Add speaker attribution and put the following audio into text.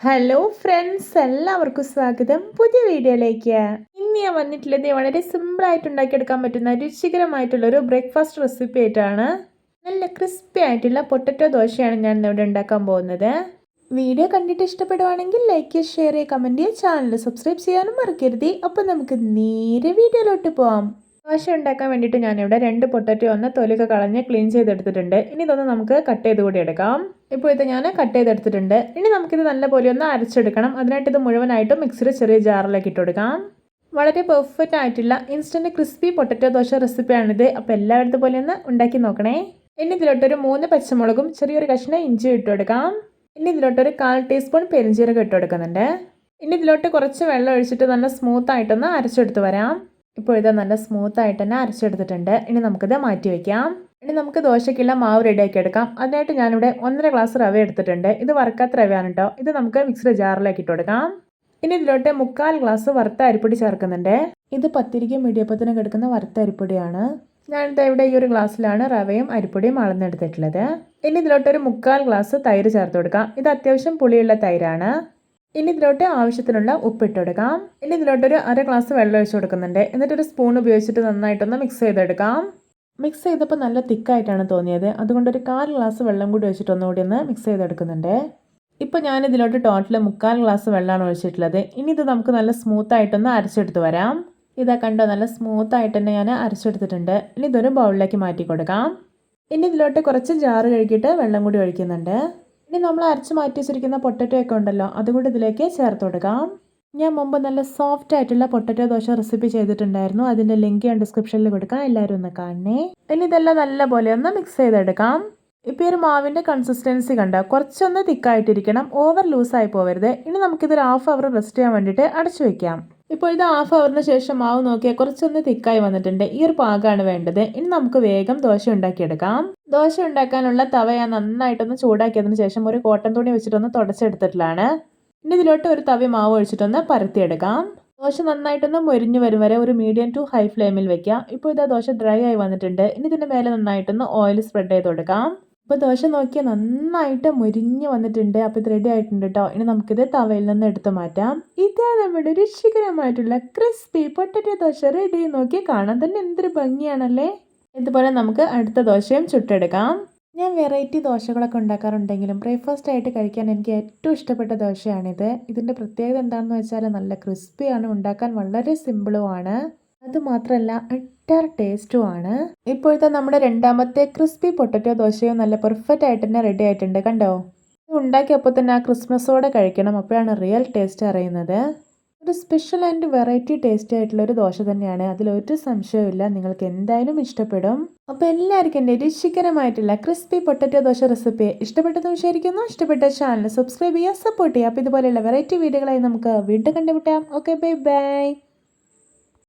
Speaker 1: Hello friends എല്ലാവർക്കും സ്വാഗതം. പുതിയ വീഡിയോയിലേക്ക്. ഇന്ന് ഞാൻ വന്നിട്ടുള്ളത് വളരെ സിമ്പിളായിട്ട് ഉണ്ടാക്കിയെടുക്കാൻ പറ്റുന്ന രുചികരമായിട്ടുള്ള ഒരു ബ്രേക്ക്ഫാസ്റ്റ് റെസിപ്പി ആയിട്ടാണ്. നല്ല ക്രിസ്പി ആയിട്ടുള്ള പൊട്ടറ്റോ ദോശയാണ് ഞാൻ ഇവിടെ ഉണ്ടാക്കാൻ പോകുന്നത്. വീഡിയോ കണ്ടിട്ട് ഇഷ്ടപ്പെടുവാണെങ്കിൽ ലൈക്ക് ഷെയർ ചെയ്യുക കമന്റ് ചെയ്യുക ചാനൽ സബ്സ്ക്രൈബ് ചെയ്യാനും മറക്കരുത്. അപ്പോൾ നമുക്ക് നേരെ വീഡിയോയിലോട്ട് പോവാം. ദോശ ഉണ്ടാക്കാൻ വേണ്ടിയിട്ട് ഞാനിവിടെ രണ്ട് പൊട്ടറ്റോ ഒന്ന് തൊലിയൊക്കെ കളഞ്ഞ് ക്ലീൻ ചെയ്തെടുത്തിട്ടുണ്ട്. ഇനി ഇതൊന്ന് നമുക്ക് കട്ട് ചെയ്ത് കൂടി എടുക്കാം. ഇപ്പോൾ ഇത് ഞാൻ കട്ട് ചെയ്തെടുത്തിട്ടുണ്ട്. ഇനി നമുക്കിത് നല്ലപോലെ ഒന്ന് അരച്ചെടുക്കണം. അതിനായിട്ട് ഇത് മുഴുവനായിട്ടും മിക്സിയിൽ ചെറിയ ജാറിലേക്ക് ഇട്ട് കൊടുക്കാം. വളരെ പെർഫെക്റ്റ് ആയിട്ടുള്ള ഇൻസ്റ്റന്റ് ക്രിസ്പി പൊട്ടറ്റോ ദോശ റെസിപ്പിയാണിത് അപ്പോൾ എല്ലായിടത്തും പോലെ ഒന്ന് ഉണ്ടാക്കി നോക്കണേ. ഇനി ഇതിലോട്ടൊരു മൂന്ന് പച്ചമുളകും ചെറിയൊരു കഷ്ണം ഇഞ്ചി ഇട്ട് കൊടുക്കാം. ഇനി ഇതിലോട്ടൊരു കാൽ ടീസ്പൂൺ പെരിഞ്ചീരകം ഇട്ട് കൊടുക്കുന്നുണ്ട്. ഇനി ഇതിലോട്ട് കുറച്ച് വെള്ളം ഒഴിച്ചിട്ട് നല്ല സ്മൂത്ത് ആയിട്ടൊന്ന് അരച്ചെടുത്ത് വരാം. ഇപ്പോൾ ഇത് നല്ല സ്മൂത്ത് ആയിട്ട് തന്നെ അരച്ചെടുത്തിട്ടുണ്ട്. ഇനി നമുക്കിത് മാറ്റി വയ്ക്കാം ഇനി നമുക്ക് ദോശയ്ക്കുള്ള മാവ് റെഡിയാക്കി എടുക്കാം. അതിനായിട്ട് ഞാനിവിടെ ഒന്നര ഗ്ലാസ് റവ എടുത്തിട്ടുണ്ട്. ഇത് വറുക്കാത്ത റവയാണ് കേട്ടോ ഇത് നമുക്ക് മിക്സിയുടെ ജാറിലേക്ക് ഇട്ട് കൊടുക്കാം. ഇനി ഇതിലോട്ട് മുക്കാൽ ഗ്ലാസ് വറുത്ത അരിപ്പൊടി ചേർക്കുന്നുണ്ട്. ഇത് പത്തിരിക്ക മീഡിയപ്പത്തിന് കിടക്കുന്ന വറുത്ത അരിപ്പൊടിയാണ്. ഞാനിത് ഇവിടെ ഈ ഒരു ഗ്ലാസ്സിലാണ് റവയും അരിപ്പൊടിയും അളന്നെടുത്തിട്ടുള്ളത്. ഇനി ഇതിലോട്ട് ഒരു മുക്കാൽ ഗ്ലാസ് തൈര് ചേർത്ത് കൊടുക്കാം. ഇത് അത്യാവശ്യം പുളിയുള്ള തൈരാണ്. ഇനി ഇതിലോട്ട് ആവശ്യത്തിനുള്ള ഉപ്പിട്ട് കൊടുക്കാം. ഇനി ഇതിലോട്ട് ഒരു അര ഗ്ലാസ് വെള്ളം ഒഴിച്ച് കൊടുക്കുന്നുണ്ട്. എന്നിട്ടൊരു സ്പൂൺ ഉപയോഗിച്ചിട്ട് നന്നായിട്ടൊന്ന് മിക്സ് ചെയ്തെടുക്കാം. മിക്സ് ചെയ്തപ്പോൾ നല്ല തിക്കായിട്ടാണ് തോന്നിയത്. അതുകൊണ്ട് ഒരു കാൽ ഗ്ലാസ് വെള്ളം കൂടി ഒഴിച്ചിട്ട് ഒന്നുകൂടി ഒന്ന് മിക്സ് ചെയ്തെടുക്കുന്നുണ്ട്. ഇപ്പോൾ ഞാൻ ഇതിലോട്ട് ടോട്ടൽ മുക്കാൽ ഗ്ലാസ് വെള്ളമാണ് ഒഴിച്ചിട്ടുള്ളത്. ഇനി ഇത് നമുക്ക് നല്ല സ്മൂത്ത് ആയിട്ടൊന്ന് അരച്ചെടുത്ത് വരാം. ഇതാ കണ്ടോ നല്ല സ്മൂത്ത് ആയിട്ട് തന്നെ ഞാൻ അരച്ചെടുത്തിട്ടുണ്ട്. ഇനി ഇതൊരു ബൗളിലേക്ക് മാറ്റി കൊടുക്കാം. ഇനി ഇതിലോട്ട് കുറച്ച് ജാറ് കഴുകിയിട്ട് വെള്ളം കൂടി ഒഴിക്കുന്നുണ്ട്. ഇനി നമ്മൾ അരച്ച് മാറ്റി വെച്ചിരിക്കുന്ന പൊട്ടറ്റോ ഒക്കെ ഉണ്ടല്ലോ അതുകൊണ്ട് ഇതിലേക്ക് ചേർത്ത് കൊടുക്കാം. ഞാൻ മുമ്പ് നല്ല സോഫ്റ്റ് ആയിട്ടുള്ള പൊട്ടറ്റോ ദോശ റെസിപ്പി ചെയ്തിട്ടുണ്ടായിരുന്നു. അതിന്റെ ലിങ്ക് ഞാൻ ഡിസ്ക്രിപ്ഷനിൽ കൊടുക്കാം. എല്ലാവരും ഒന്ന് കാണണേ. ഇനി ഇതെല്ലാം നല്ലപോലെ ഒന്ന് മിക്സ് ചെയ്തെടുക്കാം. ഇപ്പോൾ ഒരു മാവിന്റെ കൺസിസ്റ്റൻസി കണ്ടോ? കുറച്ചൊന്ന് തിക്കായിട്ടിരിക്കണം ഓവർ ലൂസായി പോവരുത്. ഇനി നമുക്കിതൊരു ഹാഫ് അവർ റെസ്റ്റ് ചെയ്യാൻ വേണ്ടിയിട്ട് അടച്ചു വയ്ക്കാം ഇപ്പോൾ ഇത് ഹാഫ് അവറിന് ശേഷം മാവ് നോക്കിയാൽ കുറച്ചൊന്ന് തിക്കായി വന്നിട്ടുണ്ട്. ഈ ഒരു പാകമാണ് വേണ്ടത്. ഇനി നമുക്ക് വേഗം ദോശ ഉണ്ടാക്കിയെടുക്കാം. ദോശ ഉണ്ടാക്കാനുള്ള തവ ഞാൻ നന്നായിട്ടൊന്ന് ചൂടാക്കിയതിന് ശേഷം ഒരു കോട്ടൺ തുണി വെച്ചിട്ടൊന്ന് തുടച്ചെടുത്തിട്ടുള്ളതാണ്. ഇനി ഇതിലോട്ട് ഒരു തവി മാവ് ഒഴിച്ചിട്ടൊന്ന് പരത്തിയെടുക്കാം. ദോശ നന്നായിട്ടൊന്ന് മൊരിഞ്ഞു വരും വരെ ഒരു മീഡിയം ടു ഹൈ ഫ്ലെയിമിൽ വെക്കാം. ഇപ്പോൾ ഇതാ ദോശ ഡ്രൈ ആയി വന്നിട്ടുണ്ട്. ഇനി ഇതിന്റെ മേലെ നന്നായിട്ടൊന്ന് ഓയിൽ സ്പ്രെഡ് ചെയ്ത് കൊടുക്കാം. ഇപ്പോൾ ദോശ നോക്കിയാൽ നന്നായിട്ട് മുരിഞ്ഞ് വന്നിട്ടുണ്ട്. അപ്പോൾ ഇത് റെഡി ആയിട്ടുണ്ട് കേട്ടോ ഇനി നമുക്കിത് തവയിൽ നിന്ന് എടുത്ത് മാറ്റാം. ഇതാ നമ്മുടെ രുചികരമായിട്ടുള്ള ക്രിസ്പി പൊട്ടറ്റോ ദോശ റെഡി നോക്കി കാണാൻ തന്നെ എന്തൊരു ഭംഗിയാണല്ലേ? ഇതുപോലെ നമുക്ക് അടുത്ത ദോശയും ചുട്ടെടുക്കാം. ഞാൻ വെറൈറ്റി ദോശകളൊക്കെ ഉണ്ടാക്കാറുണ്ടെങ്കിലും ബ്രേക്ക്ഫാസ്റ്റ് ആയിട്ട് കഴിക്കാൻ എനിക്ക് ഏറ്റവും ഇഷ്ടപ്പെട്ട ദോശയാണിത്. ഇതിന്റെ പ്രത്യേകത എന്താണെന്ന് വെച്ചാൽ നല്ല ക്രിസ്പിയാണ് ഉണ്ടാക്കാൻ വളരെ സിമ്പിളുമാണ് അതുമാത്രമല്ല അട്ടർ ടേസ്റ്റുമാണ് ഇപ്പോഴത്തെ നമ്മുടെ രണ്ടാമത്തെ ക്രിസ്പി പൊട്ടറ്റോ ദോശയും നല്ല പെർഫെക്റ്റ് ആയിട്ട് തന്നെ റെഡി ആയിട്ടുണ്ട് കണ്ടോ? ഉണ്ടാക്കിയപ്പോൾ തന്നെ ആ ക്രിസ്മസോടെ കഴിക്കണം അപ്പോഴാണ് റിയൽ ടേസ്റ്റ് അറിയുന്നത്. ഒരു സ്പെഷ്യൽ ആൻഡ് വെറൈറ്റി ടേസ്റ്റ് ആയിട്ടുള്ള ഒരു ദോശ തന്നെയാണ് അതിലൊരു സംശയമില്ല നിങ്ങൾക്ക് എന്തായാലും ഇഷ്ടപ്പെടും. അപ്പോൾ എല്ലാവർക്കും എന്റെ രുചികരമായിട്ടുള്ള ക്രിസ്പി പൊട്ടറ്റോ ദോശ റെസിപ്പി ഇഷ്ടപ്പെട്ടതും വിചാരിക്കുന്നു. ഇഷ്ടപ്പെട്ട ചാനൽ സബ്സ്ക്രൈബ് ചെയ്യുക സപ്പോർട്ട് ചെയ്യുക. അപ്പോൾ ഇതുപോലെയുള്ള വെറൈറ്റി വീഡിയോകളായി നമുക്ക് വീണ്ടും കണ്ടുപിട്ടാം ഓക്കെ ബൈ ബൈ